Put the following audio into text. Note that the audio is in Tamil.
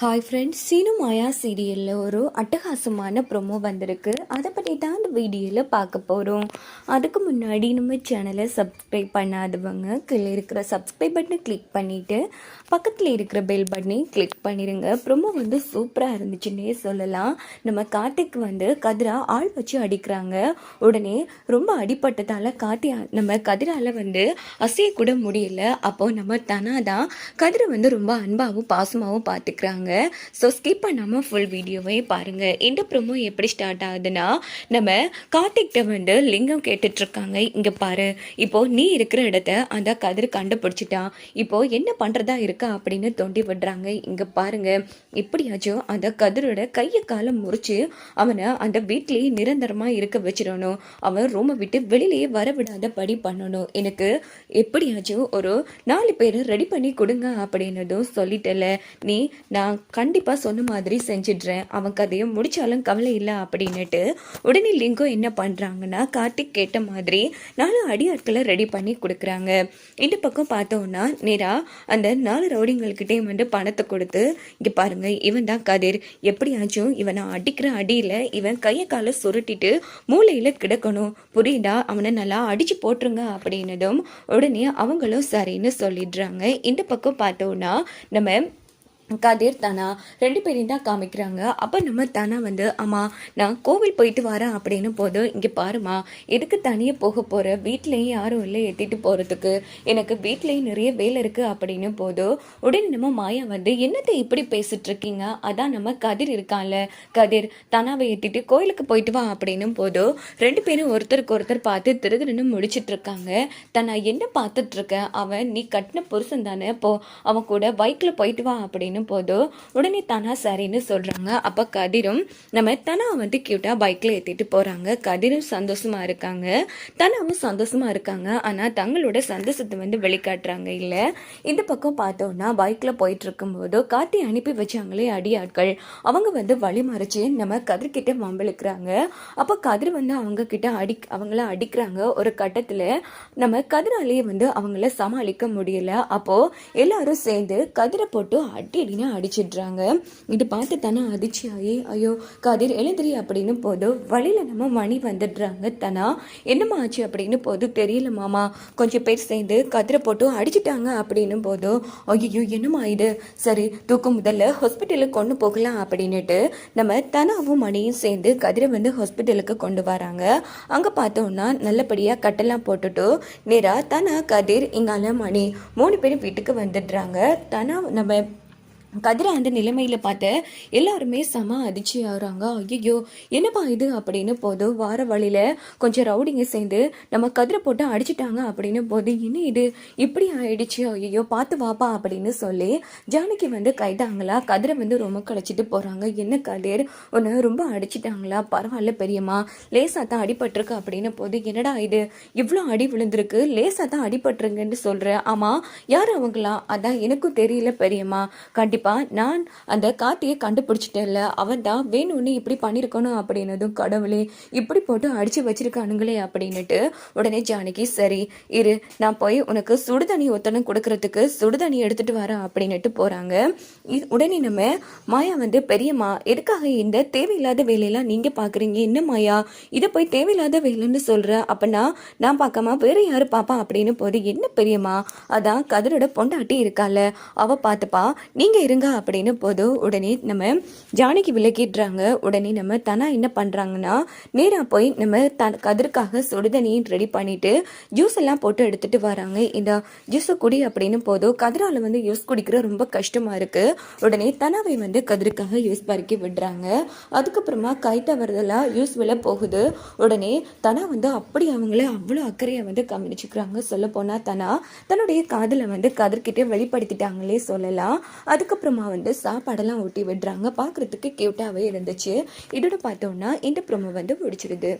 ஹாய் ஃப்ரெண்ட்ஸ் சீனு மாயா சீரியலில் ஒரு அட்டகாசமான ப்ரொமோ வந்திருக்கு. அதை பற்றி தான் இந்த வீடியோவில் பார்க்க போகிறோம் அதுக்கு முன்னாடி நம்ம சேனலை சப்ஸ்கிரைப் பண்ணாதவங்க கீழே இருக்கிற சப்ஸ்கிரைப் பட்டனை கிளிக் பண்ணிவிட்டு பக்கத்தில் இருக்கிற பெல் பட்டனையும் கிளிக் பண்ணிடுங்க ப்ரொமோ வந்து சூப்பராக இருந்துச்சுன்னே சொல்லலாம். நம்ம கார்த்திக் வந்து கதிரா ஆள் வச்சு அடிக்கிறாங்க. உடனே ரொம்ப அடிப்பட்டதால் காத்தி நம்ம கதிரால் வந்து அசைய கூட முடியல. அப்போது நம்ம தனா தான் கதிரை வந்து ரொம்ப அன்பாகவும் பாசமாகவும் பார்த்துக்கிறாங்க ஸோ ஸ்கிப் பண்ணாமல் ஃபுல் வீடியோவே பாருங்கள் இந்த ப்ரோமோ எப்படி ஸ்டார்ட் ஆகுதுன்னா நம்ம கார்த்திக்கிட்ட வந்து லிங்கம் கேட்டுட்ருக்காங்க. இங்கே பாரு. இப்போது நீ இருக்கிற இடத்த அந்த கதிர் கண்டுபிடிச்சிட்டான் இப்போது என்ன பண்ணுறதா இருக்கா அப்படின்னு தோண்டி விடுறாங்க. இங்கே பாருங்கள் எப்படியாச்சும் அந்த கதிரோட கையை காலம் முறிச்சு அவனை அந்த வீட்லேயே நிரந்தரமாக இருக்க வச்சிடணும். அவன் ரூமை விட்டு வெளியிலேயே வர விடாத படி பண்ணணும். எனக்கு எப்படியாச்சும் ஒரு நாலு பேரை ரெடி பண்ணி கொடுங்க அப்படின்னதும் சொல்லிட்டல. நீ நான் கண்டிப்பாக சொன்ன மாதிரி செஞ்சிடுறேன். அவன் கதையை முடித்தாலும் கவலை இல்லை அப்படின்னுட்டு உடனே லிங்கோ என்ன பண்ணுறாங்கன்னா கார்த்திக் கேட்ட மாதிரி நாலு அடியாட்களை ரெடி பண்ணி கொடுக்குறாங்க. இந்த பக்கம் பார்த்தோன்னா நேராக அந்த நாலு ரவுடிங்கள்கிட்டே வந்து பணத்தை கொடுத்து இங்கே பாருங்கள் இவன் தான் கதிர். எப்படியாச்சும் இவனை அடிக்கிற அடியில் இவன் கையை காலை சுருட்டிட்டு மூளையில் கிடக்கணும். புரியுதா? அவனை நல்லா அடிச்சு போட்டுருங்க அப்படின்னதும் உடனே அவங்களும் சரின்னு சொல்லிடுறாங்க. இந்த பக்கம் பார்த்தோன்னா நம்ம கதிர் தானா ரெண்டு பேரையும் தான் காமிக்கிறாங்க. அப்போ நம்ம தானா வந்து அம்மா நான் கோவில் போயிட்டு வரேன் அப்படின்னு போதும் இங்கே பாருமா எதுக்கு தனியாக போக போகிற வீட்லேயும் யாரும் இல்லை ஏற்றிட்டு போகிறதுக்கு எனக்கு வீட்லேயும் நிறைய வேலை இருக்குது அப்படின்னு போதும் உடனே நம்ம மாயா வந்து என்னத்தை இப்படி பேசிட்டு இருக்கீங்க? அதான் நம்ம கதிர் இருக்கான்ல. கதிர் தனாவை ஏற்றிட்டு கோயிலுக்கு போயிட்டு வா அப்படின்னு போதும் ரெண்டு பேரும் ஒருத்தருக்கு ஒருத்தர் பார்த்து திருதிருன்னு முடிச்சிட்டு இருக்காங்க. தனா என்ன பார்த்துட்ருக்க அவன் நீ கட்டின புருஷன் தானே. போ அவன் கூட பைக்கில் போயிட்டு வா அப்படின்னு போது உடனே தனா சரின்னு சொல்கிறாங்க அப்போ கதிரும் நம்ம தனா வந்து க்யூட்டாக பைக்கில் ஏற்றிட்டு போகிறாங்க கதிரும் சந்தோஷமாக இருக்காங்க. தனாவும் சந்தோஷமாக இருக்காங்க. ஆனால் தங்களோட சந்தோஷத்தை வந்து வெளிக்காட்டுறாங்க. இல்லை இந்த பக்கம் பார்த்தோன்னா பைக்கில் போயிட்டு இருக்கும்போது காத்தி அனுப்பி வச்சாங்களே அடியாட்கள். அவங்க வந்து வழி மறைச்சு நம்ம கதிர்கிட்ட வம்பிழுக்கிறாங்க. அப்போ கதிர் வந்து அவங்க கிட்ட அடி அவங்கள அடிக்கிறாங்க. ஒரு கட்டத்தில் நம்ம கதிராலேயே வந்து அவங்கள சமாளிக்க முடியல. அப்போது எல்லாரும் சேர்ந்து கதிரை போட்டு அடி அப்படின்னு அடிச்சிடுறாங்க. இது பார்த்து தானே அதிர்ச்சி ஆகி ஐயோ கதிர் எழுந்திரி அப்படின்னு போதும் வழியில் நம்ம மணி வந்துடுறாங்க தனா. என்னம்மா ஆச்சு? அப்படின்னு போது தெரியல மாமா. கொஞ்சம் பேர் சேர்ந்து கதிரை போட்டு அடிச்சிட்டாங்க அப்படின்னு போதும் ஐயோ என்னம்மா இது? சரி தூக்கம் முதல்ல ஹாஸ்பிட்டலுக்கு கொண்டு போகலாம் அப்படின்னுட்டு நம்ம தனாவும் மணியும் சேர்ந்து கதிரை வந்து ஹாஸ்பிட்டலுக்கு கொண்டு வராங்க. அங்கே பார்த்தோன்னா நல்லபடியாக கட்டெல்லாம் போட்டுட்டு நேராக தனா கதிர் இங்கால மணி மூணு பேரும் வீட்டுக்கு வந்துடுறாங்க. தனா நம்ம கதிரை அந்த நிலைமையில் பார்த்து எல்லாருமே செம அதிர்ச்சி ஆகுறாங்க ஐயோ என்னப்பா இது அப்படின்னு போது வார வழியில் கொஞ்சம் ரவுடிங்க சேர்ந்து நம்ம கதிரை போட்டு அடிச்சிட்டாங்க அப்படின்னு போது என்ன இது? இப்படி ஆயிடுச்சு. ஐயோ பார்த்து வாப்பா அப்படின்னு சொல்லி ஜானகி வந்து கைதாங்களா கதிரை வந்து ரொம்ப கழிச்சிட்டு போகிறாங்க என்ன கதிர்? ஒன்று ரொம்ப அடிச்சிட்டாங்களா? பரவாயில்ல பெரியம்மா லேசாக தான் அடிபட்டிருக்கு அப்படின்னு போது என்னடா இது? இவ்வளோ அடி விழுந்திருக்கு லேசாக தான் அடிபட்டுருங்கன்னு சொல்கிறேன் ஆமாம் யார் அவங்களா? அதான் எனக்கும் தெரியல பெரியம்மா. கண்டிப்பாக நான் அந்த கார்த்தியை கண்டுபிடிச்சிட்டேன்ல. அவன் தான் வேணும்னு இப்படி பண்ணியிருக்கணும் அப்படின்னதும் கடவுளே இப்படி போட்டு அடித்து வச்சிருக்கானுங்களே அப்படின்னுட்டு உடனே ஜானகி சரி இரு நான் போய் உனக்கு சுடுதண்ணி ஒத்தனம் கொடுக்கறதுக்கு சுடுதண்ணி எடுத்துட்டு வரேன் அப்படின்னுட்டு போகிறாங்க உடனே நம்ம மாயா வந்து பெரியம்மா எதுக்காக இந்த தேவையில்லாத வேலையெல்லாம் நீங்கள் பார்க்குறீங்க என்ன மாயா? இதை போய் தேவையில்லாத வேலைன்னு சொல்கிற அப்படின்னா நான் பார்க்காம வேற யார் பாப்பா? அப்படின்னு போது என்ன பெரியம்மா? அதான் கதிரோட பொண்டாட்டி இருக்கால அவ பார்த்துப்பா நீங்கள் இருங்க அப்படின்னு போதும் உடனே நம்ம ஜானகி விலக்கிடுறாங்க உடனே நம்ம தனா என்ன பண்ணுறாங்கன்னா நேராக போய் நம்ம த கதிர்க்காக சுடுதண்ணியும் ரெடி பண்ணிட்டு ஜூஸ் எல்லாம் போட்டு எடுத்துட்டு வராங்க. இந்த ஜூஸை குடி அப்படின்னு போதும் கதிரால வந்து யூஸ் குடிக்கிற ரொம்ப கஷ்டமாக இருக்குது உடனே தனாவை வந்து கதிர்க்காக யூஸ் பறிக்க விடுறாங்க. அதுக்கப்புறமா கை தவறுதலாக யூஸ் வில போகுது. உடனே தனா வந்து அப்படி அவங்கள அவ்வளோ அக்கறையை வந்து கவனிச்சுக்கிறாங்க. சொல்ல போனால் தனா தன்னுடைய காதலை வந்து கதிர்கிட்டே வெளிப்படுத்திட்டாங்களே சொல்லலாம். அதுக்கப்புறமா வந்து சாப்பாடெல்லாம் ஊட்டி விடுறாங்க. பார்க்குறதுக்கு க்யூட்டாகவே இருந்துச்சு. இதோட பார்த்தோம்னா இந்த ப்ரோமோ வந்து முடிச்சிருது